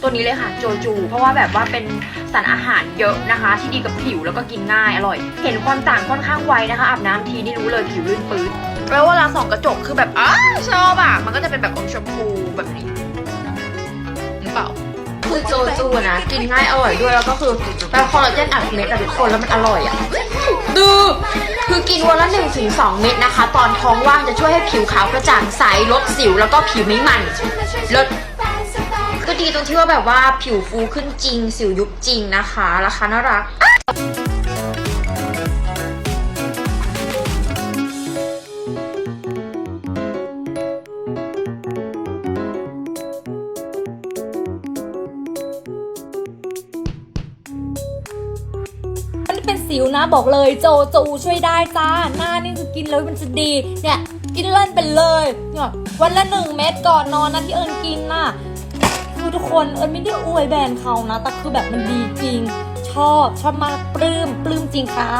ตัวนี้เลยค่ะโจจู เพราะว่าแบบว่าเป็นสารอาหารเยอะนะคะ ที่ดีกับผิวแล้วก็กินง่ายอร่อย เห็นความต่างค่อนข้างไวนะคะอาบน้ำทีนี่รู้เลยผิวลื่นปื้ดแล้วเวลาส่องกระจกคือแบบอ้าชอบอะมันก็จะเป็นแบบอมชมพูแบบนี้หรือเปล่าคือโจจูนะกินง่ายอร่อยด้วยแล้วก็คือเป็นคอลลาเจนอัดเม็ดอะทุกคนแล้วมันอร่อยอะดูคือกินวันละ1นถึงสเม็ดนะคะ ตอนท้องว่างจะช่วยให้ผิวขาวกระจ่างใสลดสิวแล้วก็ผิวไม่มันลด ดีตรงที่ว่าแบบว่าผิวฟูขึ้นจริง สิวยุบจริงนะคะ ราคาน่ารักอันเป็นสิวนะบอกเลยโจจูช่วยได้จ้า หน้านี่คือกินแล้วมันจะดีเนี่ยกินเล่นไปเลยเนี่ยวันละหนึ่งเม็ดก่อนนอนนะที่เอิญกินน่ะ คือทุกคนเอิญไม่ได้อวยแบรนด์เขานะ แต่คือแบบมันดีจริง ชอบชอบมากปลื้มปลื้มจริงค่ะ